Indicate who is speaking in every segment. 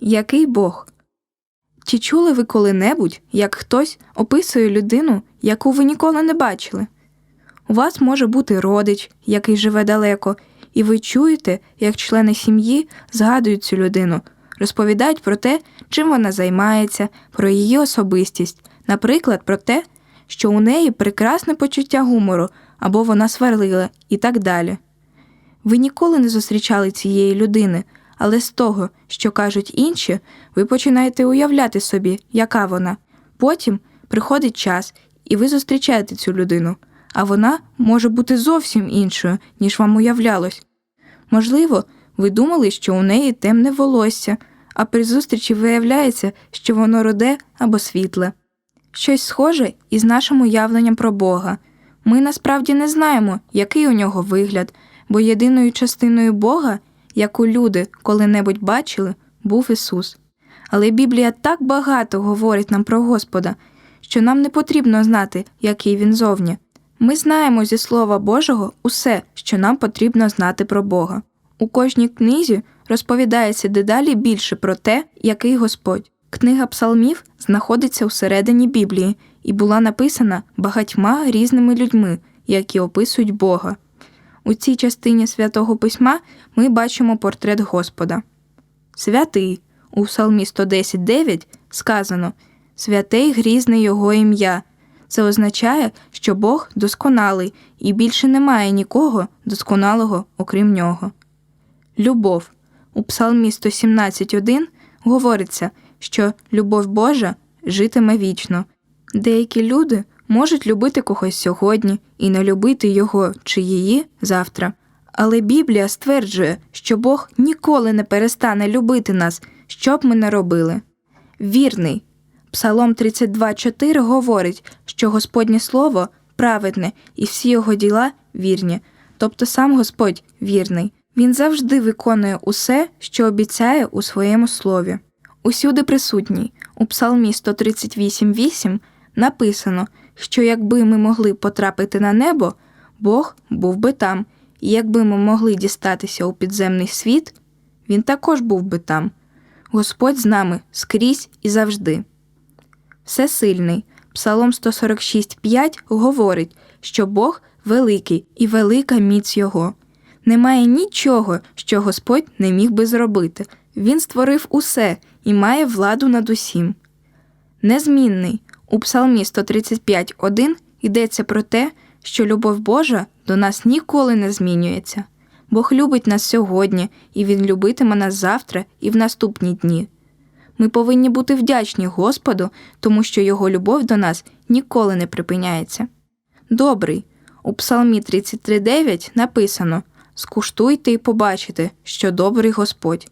Speaker 1: Який Бог? Чи чули ви коли-небудь, як хтось описує людину, яку ви ніколи не бачили? У вас може бути родич, який живе далеко, і ви чуєте, як члени сім'ї згадують цю людину, розповідають про те, чим вона займається, про її особистість, наприклад, про те, що у неї прекрасне почуття гумору або вона сварлила, і так далі. Ви ніколи не зустрічали цієї людини, але з того, що кажуть інші, ви починаєте уявляти собі, яка вона. Потім приходить час, і ви зустрічаєте цю людину, а вона може бути зовсім іншою, ніж вам уявлялось. Можливо, ви думали, що у неї темне волосся, а при зустрічі виявляється, що воно роде або світле. Щось схоже із нашим уявленням про Бога. Ми насправді не знаємо, який у нього вигляд, бо єдиною частиною Бога, яку люди коли-небудь бачили, був Ісус. Але Біблія так багато говорить нам про Господа, що нам не потрібно знати, який він зовні. Ми знаємо зі Слова Божого усе, що нам потрібно знати про Бога. У кожній книзі розповідається дедалі більше про те, який Господь. Книга псалмів знаходиться всередині Біблії і була написана багатьма різними людьми, які описують Бога. У цій частині святого письма ми бачимо портрет Господа. Святий у Псалмі 110.9 сказано Святе й грізне Його ім'я. Це означає, що Бог досконалий і більше немає нікого досконалого, окрім нього. Любов у Псалмі 117.1 говориться, що любов Божа житиме вічно. Деякі люди можуть любити когось сьогодні і не любити його чи її завтра. Але Біблія стверджує, що Бог ніколи не перестане любити нас, що б ми не робили. Вірний. Псалом 32.4 говорить, що Господнє Слово праведне і всі його діла вірні, тобто сам Господь вірний. Він завжди виконує усе, що обіцяє у своєму слові. Усюди присутній, у Псалмі 138.8 написано, що якби ми могли потрапити на небо, Бог був би там, і якби ми могли дістатися у підземний світ, він також був би там. Господь з нами скрізь і завжди. Всесильний. Псалом 146.5 говорить, що Бог великий і велика міць Його. Немає нічого, що Господь не міг би зробити. Він створив усе і має владу над усім. Незмінний. У Псалмі 135.1 йдеться про те, що любов Божа до нас ніколи не змінюється. Бог любить нас сьогодні, і Він любитиме нас завтра і в наступні дні. Ми повинні бути вдячні Господу, тому що Його любов до нас ніколи не припиняється. Добрий. У Псалмі 33.9 написано Скуштуйте і побачите, що добрий Господь.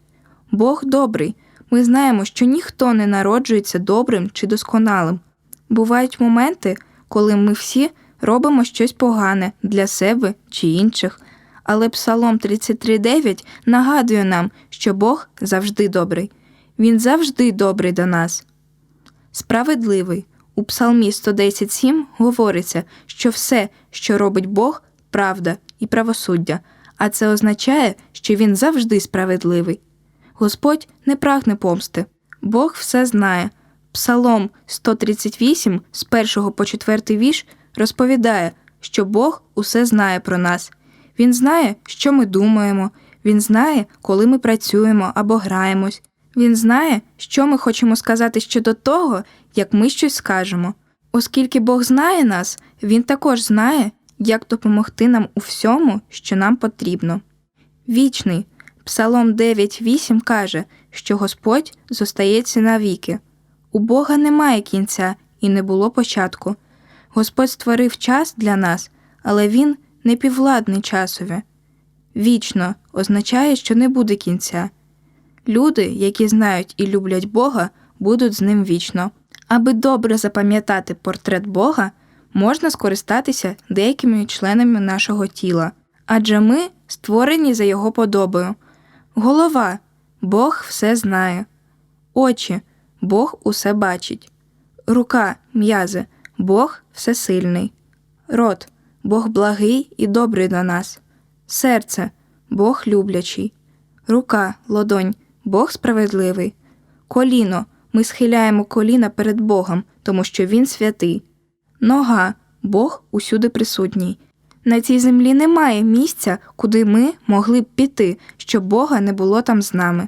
Speaker 1: Бог добрий. Ми знаємо, що ніхто не народжується добрим чи досконалим. Бувають моменти, коли ми всі робимо щось погане для себе чи інших, але Псалом 33.9 нагадує нам, що Бог завжди добрий. Він завжди добрий до нас. Справедливий. У Псалмі 110.7 говориться, що все, що робить Бог, правда і правосуддя, а це означає, що Він завжди справедливий. Господь не прагне помсти. Бог все знає. Псалом 138 з 1 по 4 вірш розповідає, що Бог усе знає про нас. Він знає, що ми думаємо, Він знає, коли ми працюємо або граємось. Він знає, що ми хочемо сказати щодо того, як ми щось скажемо. Оскільки Бог знає нас, Він також знає, як допомогти нам у всьому, що нам потрібно. Вічний Псалом 9.8 каже, що Господь зостається навіки. У Бога немає кінця і не було початку. Господь створив час для нас, але Він не піввладний часові. Вічно означає, що не буде кінця. Люди, які знають і люблять Бога, будуть з ним вічно. Аби добре запам'ятати портрет Бога, можна скористатися деякими членами нашого тіла, адже ми створені за його подобою. Голова Бог все знає, очі Бог усе бачить, рука м'язи, Бог всесильний, рот Бог благий і добрий до нас, серце Бог люблячий, рука, лодонь, Бог справедливий, Коліно. Ми схиляємо коліна перед Богом, тому що Він святий. Нога. Бог усюди присутній. На цій землі немає місця, куди ми могли б піти, щоб Бога не було там з нами.